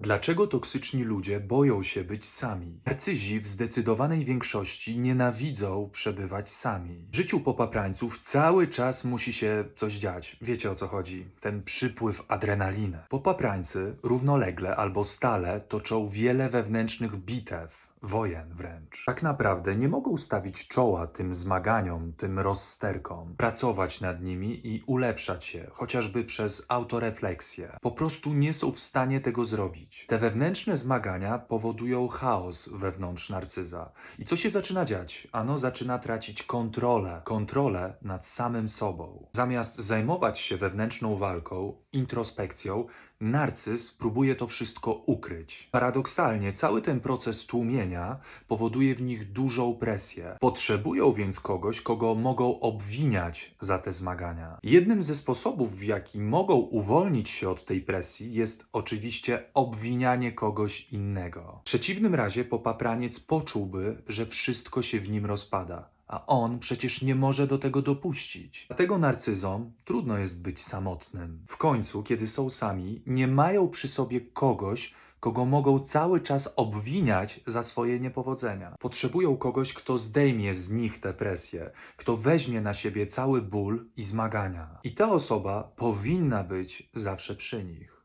Dlaczego toksyczni ludzie boją się być sami? Narcyzi w zdecydowanej większości nienawidzą przebywać sami. W życiu popaprańców cały czas musi się coś dziać. Wiecie o co chodzi? Ten przypływ adrenaliny. Popaprańcy równolegle albo stale toczą wiele wewnętrznych bitew. Wojen wręcz. Tak naprawdę nie mogą stawić czoła tym zmaganiom, tym rozsterkom, pracować nad nimi i ulepszać się, chociażby przez autorefleksję. Po prostu nie są w stanie tego zrobić. Te wewnętrzne zmagania powodują chaos wewnątrz narcyza. I co się zaczyna dziać? Ano zaczyna tracić kontrolę, kontrolę nad samym sobą. Zamiast zajmować się wewnętrzną walką, introspekcją, narcyz próbuje to wszystko ukryć. Paradoksalnie, cały ten proces tłumienia powoduje w nich dużą presję. Potrzebują więc kogoś, kogo mogą obwiniać za te zmagania. Jednym ze sposobów, w jaki mogą uwolnić się od tej presji, jest oczywiście obwinianie kogoś innego. W przeciwnym razie popapraniec poczułby, że wszystko się w nim rozpada. A on przecież nie może do tego dopuścić. Dlatego narcyzom trudno jest być samotnym. W końcu, kiedy są sami, nie mają przy sobie kogoś, kogo mogą cały czas obwiniać za swoje niepowodzenia. Potrzebują kogoś, kto zdejmie z nich tę presję, kto weźmie na siebie cały ból i zmagania. I ta osoba powinna być zawsze przy nich.